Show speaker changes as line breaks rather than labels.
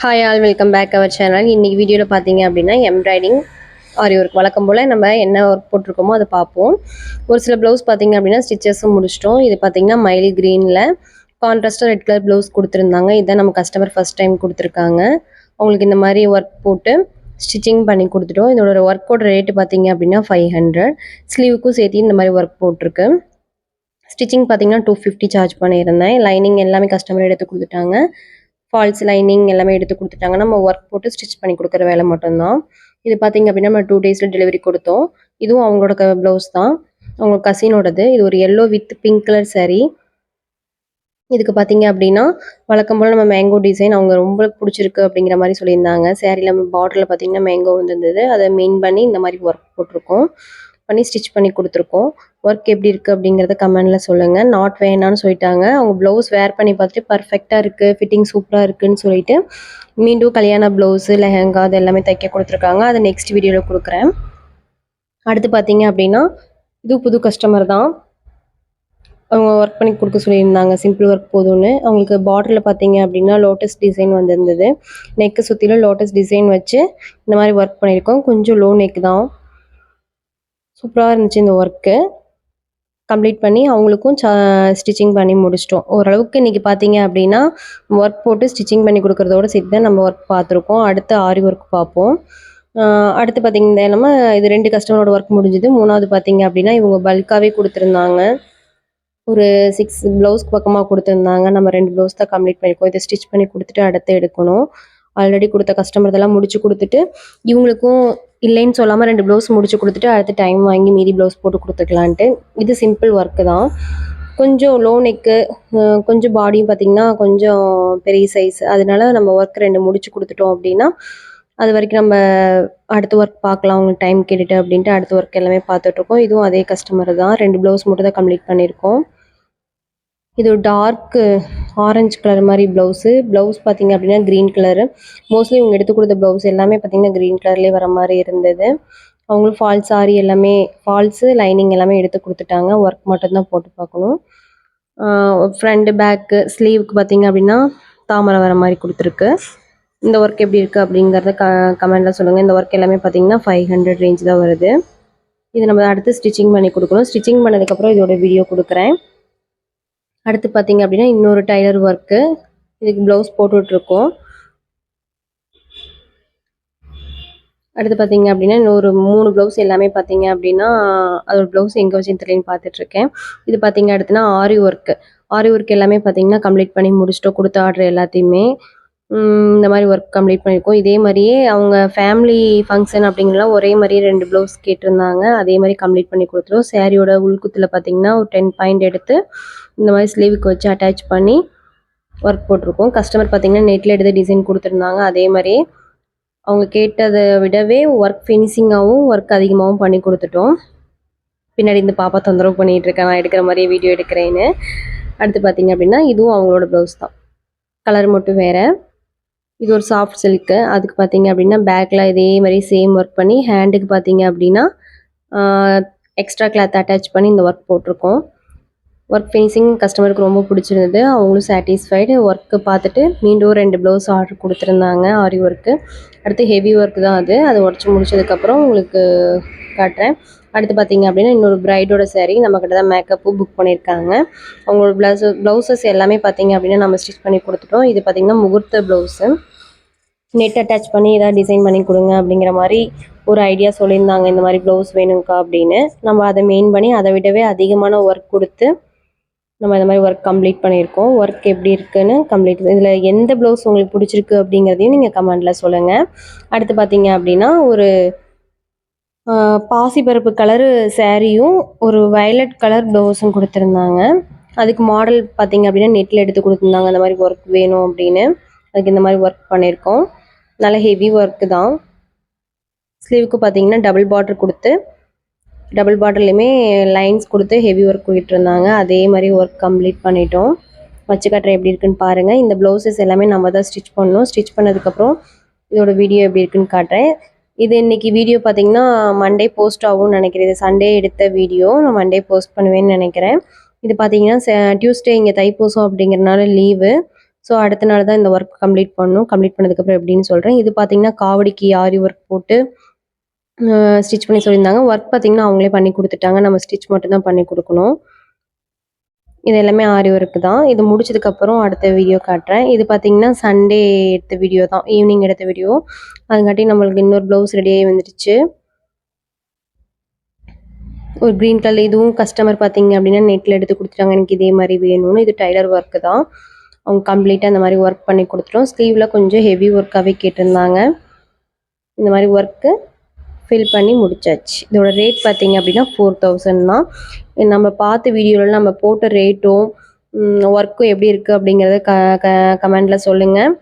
Hi all welcome back our channel இன்றைக்கி வீடியோவில் பார்த்தீங்க அப்படின்னா எம்ப்ராய்டிங் ஆரி ஒர்க் வழக்கம் போல் நம்ம என்ன ஒர்க் போட்டிருக்கோமோ அதை பார்ப்போம். ஒரு சில ப்ளவுஸ் பார்த்தீங்க அப்படின்னா ஸ்டிச்சஸும் முடிச்சிட்டோம். இது பார்த்தீங்கன்னா மயில் க்ரீனில் கான்ட்ராஸ்டாக ரெட் கலர் ப்ளவுஸ் கொடுத்துருந்தாங்க. இதான் நம்ம கஸ்டமர் ஃபஸ்ட் டைம் கொடுத்துருக்காங்க. அவங்களுக்கு இந்த மாதிரி ஒர்க் போட்டு ஸ்டிச்சிங் பண்ணி கொடுத்துட்டோம். இதோட ஒர்க்கோட ரேட்டு பார்த்தீங்க அப்படின்னா ஃபைவ் ஹண்ட்ரட் ஸ்லீவுக்கும் சேர்த்து இந்த மாதிரி ஒர்க் போட்டிருக்கு. ஸ்டிச்சிங் பார்த்தீங்கன்னா டூ ஃபிஃப்டி சார்ஜ் பண்ணியிருந்தேன். லைனிங் எல்லாமே கஸ்டமர் எடுத்து கொடுத்துட்டாங்க. ஃபால்ஸ் லைனிங் எல்லாமே எடுத்து கொடுத்துட்டாங்க. நம்ம ஒர்க் போட்டு ஸ்டிச் பண்ணி கொடுக்குற வேலை மட்டும்தான். இது பார்த்தீங்க அப்படின்னா நம்ம டூ டேஸில் டெலிவரி கொடுத்தோம். இதுவும் அவங்களோட ப்ளவுஸ் தான். அவங்க கசினோடது இது ஒரு yellow with pink colour sari இதுக்கு பார்த்தீங்க அப்படின்னா வழக்கம் போல் நம்ம மேங்கோ டிசைன் அவங்க ரொம்ப பிடிச்சிருக்கு அப்படிங்கிற மாதிரி சொல்லியிருந்தாங்க. சேரீல பார்டரில் பார்த்தீங்கன்னா மேங்கோ வந்துருந்தது. அதை மெயின் பண்ணி இந்த மாதிரி ஒர்க் போட்டிருக்கோம். பண்ணி ஸ்டிச் பண்ணி கொடுத்துருக்கோம். ஒர்க் எப்படி இருக்குது அப்படிங்கிறத கமெண்டில் சொல்லுங்கள் நாட் வேணான்னு சொல்லிட்டாங்க. அவங்க ப்ளவுஸ் வேர் பண்ணி பார்த்துட்டு பர்ஃபெக்டாக இருக்குது ஃபிட்டிங் சூப்பராக இருக்குன்னு சொல்லிட்டு மீண்டும் கல்யாண ப்ளவுஸு லெஹங்கா அது எல்லாமே தைக்க கொடுத்துருக்காங்க. அதை நெக்ஸ்ட் வீடியோவில் கொடுக்குறேன். அடுத்து பார்த்தீங்க அப்படின்னா இது புது கஸ்டமர் தான். அவங்க ஒர்க் பண்ணி கொடுக்க சொல்லியிருந்தாங்க. சிம்பிள் ஒர்க் போதும்னு. அவங்களுக்கு பார்டரில் பார்த்தீங்க அப்படின்னா லோட்டஸ் டிசைன் வந்திருந்தது. நெக்கு சுற்றிலும் லோட்டஸ் டிசைன் வச்சு இந்த மாதிரி ஒர்க் பண்ணியிருக்கோம். கொஞ்சம் லோ நெக் தான். சூப்பராக இருந்துச்சு இந்த ஒர்க்கு கம்ப்ளீட் பண்ணி அவங்களுக்கும் ஸ்டிச்சிங் பண்ணி முடிச்சிட்டோம். ஓரளவுக்கு இன்றைக்கி பார்த்தீங்க அப்படின்னா ஒர்க் போட்டு ஸ்டிச்சிங் பண்ணி கொடுக்குறதோட சேர்த்து தான் நம்ம ஒர்க் பார்த்துருக்கோம் அடுத்து ஆரி ஒர்க் பார்ப்போம் அடுத்து பார்த்தீங்கன்னா நம்ம இது ரெண்டு கஸ்டமரோட ஒர்க் முடிஞ்சுது. மூணாவது பார்த்தீங்க அப்படின்னா இவங்க பல்காகவே கொடுத்துருந்தாங்க. ஒரு சிக்ஸ் ப்ளவுஸ்க்கு பக்கமாக கொடுத்துருந்தாங்க. நம்ம ரெண்டு ப்ளவுஸ் தான் கம்ப்ளீட் பண்ணியிருக்கோம் இதை ஸ்டிச் பண்ணி கொடுத்துட்டு அடுத்து எடுக்கணும். ஆல்ரெடி கொடுத்த கஸ்டமர் இதெல்லாம் முடிச்சு கொடுத்துட்டு இவங்களுக்கும் இல்லைன்னு சொல்லாமல் ரெண்டு ப்ளவுஸ் முடிச்சு கொடுத்துட்டு அடுத்து டைம் வாங்கி மீதி ப்ளவுஸ் போட்டு கொடுத்துக்கலான்ட்டு. இது சிம்பிள் ஒர்க்கு தான். கொஞ்சம் லோ நெக்கு கொஞ்சம் பாடியும் பார்த்திங்கன்னா கொஞ்சம் பெரிய சைஸ் அதனால நம்ம ஒர்க் ரெண்டு முடிச்சு கொடுத்துட்டோம் அப்படின்னா அது வரைக்கும் நம்ம அடுத்த ஒர்க் பார்க்கலாம். அவங்களுக்கு டைம் கேட்டுட்டு அப்படின்ட்டு அடுத்த ஒர்க் எல்லாமே பார்த்துட்ருக்கோம் இதுவும் அதே கஸ்டமர் தான். ரெண்டு ப்ளவுஸ் மட்டும் தான் கம்ப்ளீட் பண்ணியிருக்கோம். இது டார்க்கு ஆரஞ்சு கலர் மாதிரி ப்ளவுஸு ப்ளவுஸ் பார்த்தீங்க அப்படின்னா க்ரீன் கலரு மோஸ்ட்லி இவங்க எடுத்து கொடுத்த ப்ளவுஸ் எல்லாமே பார்த்தீங்கன்னா க்ரீன் கலர்லேயே வர மாதிரி இருந்தது. அவங்களும் ஃபால்ஸ் ஆரி எல்லாமே ஃபால்ஸு லைனிங் எல்லாமே எடுத்து கொடுத்துட்டாங்க. ஒர்க் மட்டும்தான் போட்டு பார்க்கணும். ஃப்ரண்ட் பேக்கு ஸ்லீவுக்கு பார்த்திங்க அப்படின்னா தாமரை வர மாதிரி கொடுத்துருக்கு. இந்த ஒர்க் எப்படி இருக்குது அப்படிங்கிறத க கமெண்டில் சொல்லுங்கள் இந்த ஒர்க் எல்லாமே பார்த்தீங்கன்னா ஃபைவ் ஹண்ட்ரட் ரேஞ்ச் தான் வருது. இது நம்ம அடுத்து ஸ்டிச்சிங் பண்ணி கொடுக்கணும். ஸ்டிச்சிங் பண்ணதுக்கப்புறம் இதோட வீடியோ கொடுக்குறேன். அடுத்து பார்த்தீங்க அப்படின்னா இன்னொரு டைலர் ஒர்க்கு இதுக்கு ப்ளவுஸ் போட்டுட்ருக்கோம். அடுத்து பார்த்தீங்க அப்படின்னா இன்னொரு மூணு ப்ளவுஸ் எல்லாமே பார்த்தீங்க அப்படின்னா அதோட ப்ளவுஸ் எங்கே வச்சு தெரியலன்னு பார்த்துட்ருக்கேன் இது பார்த்தீங்க அடுத்துனா ஆரி ஒர்க்கு ஆரி ஒர்க் எல்லாமே பார்த்தீங்கன்னா கம்ப்ளீட் பண்ணி முடிச்சிட்டோம் கொடுத்த ஆர்டர் எல்லாத்தையுமே. இந்த மாதிரி ஒர்க் கம்ப்ளீட் பண்ணியிருக்கோம் இதே மாதிரியே அவங்க ஃபேமிலி ஃபங்க்ஷன் அப்படிங்கலாம் ஒரே மாதிரியே ரெண்டு ப்ளவுஸ் கேட்டிருந்தாங்க. அதே மாதிரி கம்ப்ளீட் பண்ணி கொடுத்துருவோம் சேரீயோட உள்குத்தில் பார்த்தீங்கன்னா ஒரு டென் பாயிண்ட் எடுத்து இந்த மாதிரி ஸ்லீவுக்கு வச்சு அட்டாச் பண்ணி ஒர்க் போட்டிருக்கோம். கஸ்டமர் பார்த்தீங்கன்னா நெட்டில் எடுத்து டிசைன் கொடுத்துருந்தாங்க. அதே மாதிரி அவங்க கேட்டதை விடவே ஒர்க் ஃபினிஷிங்காகவும் ஒர்க் அதிகமாகவும் பண்ணி கொடுத்துட்டோம். பின்னாடி இந்த பாப்பா தொந்தரவு பண்ணிகிட்டு இருக்கேன் நான் எடுக்கிற மாதிரியே வீடியோ எடுக்கிறேன்னு. அடுத்து பார்த்தீங்க அப்படின்னா இதுவும் அவங்களோட ப்ளவுஸ் தான். கலர் மட்டும் வேறு. இது ஒரு சாஃப்ட் சில்க்கு அதுக்கு பார்த்தீங்க அப்படின்னா பேக்கில் இதே மாதிரி சேம் ஒர்க் பண்ணி ஹேண்டுக்கு பார்த்தீங்க அப்படின்னா எக்ஸ்ட்ரா கிளாத் அட்டாச் பண்ணி இந்த ஒர்க் போட்டிருக்கோம். ஒர்க் ஃபினிஷிங் கஸ்டமருக்கு ரொம்ப பிடிச்சிருந்தது. அவங்களும் சாட்டிஸ்ஃபைடு ஒர்க்கு பார்த்துட்டு மீண்டும் ரெண்டு ப்ளவுஸ் ஆர்டர் கொடுத்துருந்தாங்க ஆரி ஒர்க்கு அடுத்து ஹெவி ஒர்க் தான் அது. அதை உடச்சி முடிச்சதுக்கப்புறம் உங்களுக்கு காட்டுறேன். அடுத்து பார்த்தீங்க அப்படின்னா இன்னொரு பிரைடோட சேரீ நம்மக்கிட்ட தான் மேக்கப்பும் புக் பண்ணியிருக்காங்க. அவங்களோட ப்ளவுஸு ப்ளவுசஸ் எல்லாமே பார்த்தீங்க அப்படின்னா நம்ம ஸ்டிச் பண்ணி கொடுத்துட்டோம். இது பார்த்தீங்கன்னா முகூர்த்த ப்ளவுஸு நெட் அட்டாச் பண்ணி ஏதாவது டிசைன் பண்ணி கொடுங்க அப்படிங்கிற மாதிரி ஒரு ஐடியா சொல்லியிருந்தாங்க. இந்த மாதிரி ப்ளவுஸ் வேணும்க்கா அப்படின்னு. நம்ம அதை மெயின் பண்ணி அதை விடவே அதிகமான ஒர்க் கொடுத்து நம்ம இந்த மாதிரி ஒர்க் கம்ப்ளீட் பண்ணியிருக்கோம். ஒர்க் எப்படி இருக்குன்னு கம்ப்ளீட் இதில் எந்த ப்ளவுஸ் உங்களுக்கு பிடிச்சிருக்கு அப்படிங்கிறதையும் நீங்கள் கமெண்டில் சொல்லுங்கள் அடுத்து பார்த்தீங்க அப்படின்னா ஒரு பாசிப்பருப்பு கலரு சேரீயும் ஒரு வயலட் கலர் ப்ளவுஸும் கொடுத்துருந்தாங்க. அதுக்கு மாடல் பார்த்தீங்க அப்படின்னா நெட்டில் எடுத்து கொடுத்துருந்தாங்க. அந்த மாதிரி ஒர்க் வேணும் அப்படின்னு. அதுக்கு இந்த மாதிரி ஒர்க் பண்ணியிருக்கோம் நல்ல ஹெவி ஒர்க்கு தான். ஸ்லீவுக்கு பார்த்தீங்கன்னா டபுள் பார்டர் கொடுத்து டபுள் பார்டர்லையுமே லைன்ஸ் கொடுத்து ஹெவி ஒர்க் கொடுத்துருந்தாங்க அதே மாதிரி ஒர்க் கம்ப்ளீட் பண்ணிட்டோம். வச்சு கட்டுற எப்படி இருக்குன்னு பாருங்கள் இந்த ப்ளவுசஸ் எல்லாமே நம்ம தான் ஸ்டிச் பண்ணணும். ஸ்டிச் பண்ணதுக்கப்புறம் இதோட வீடியோ எப்படி இருக்குன்னு காட்டுறேன். இது இன்னைக்கு வீடியோ பார்த்தீங்கன்னா மண்டே போஸ்ட் ஆகும்னு நினைக்கிறேன். இது சண்டே எடுத்த வீடியோ நான் மண்டே போஸ்ட் பண்ணுவேன்னு நினைக்கிறேன். இது பார்த்தீங்கன்னா டியூஸ்டே இங்கே தைப்பூசம் அப்படிங்கிறனால லீவு ஸோ அடுத்த நாள் தான் இந்த ஒர்க் கம்ப்ளீட் பண்ணணும். கம்ப்ளீட் பண்ணதுக்கப்புறம் எப்படின்னு சொல்கிறேன் இது பார்த்தீங்கன்னா காவடிக்கு ஆரி ஒர்க் போட்டு ஸ்டிச் பண்ணி சொல்லியிருந்தாங்க. ஒர்க் பார்த்தீங்கன்னா அவங்களே பண்ணி கொடுத்துட்டாங்க. நம்ம ஸ்டிச் மட்டும் தான் பண்ணி கொடுக்கணும். இது எல்லாமே ஆரி ஒர்க்கு தான். இது முடிச்சதுக்கப்புறம் அடுத்த வீடியோ காட்டுறேன். இது பார்த்தீங்கன்னா சண்டே எடுத்த வீடியோ தான். ஈவினிங் எடுத்த வீடியோ அதுங்காட்டி நம்மளுக்கு இன்னொரு ப்ளவுஸ் ரெடியாகி வந்துடுச்சு. ஒரு க்ரீன் கலர் இதுவும் கஸ்டமர் பார்த்தீங்க அப்படின்னா நெட்டில் எடுத்து கொடுத்துட்டாங்க. எனக்கு இதே மாதிரி வேணும்னு. இது டைலர் ஒர்க்கு தான். அவங்க கம்ப்ளீட்டாக இந்த மாதிரி ஒர்க் பண்ணி கொடுத்துட்டோம். ஸ்லீவில் கொஞ்சம் ஹெவி ஒர்க்காகவே கேட்டிருந்தாங்க. இந்த மாதிரி ஒர்க்கு ஃபில் பண்ணி முடிச்சாச்சு. இதோட ரேட் பார்த்தீங்க அப்படின்னா ஃபோர் தௌசண்ட் தான். நம்ம பார்த்த வீடியோவில் நம்ம போட்ட ரேட்டும் ஒர்க்கும் எப்படி இருக்குது அப்படிங்கிறத க க கமெண்டில் சொல்லுங்கள்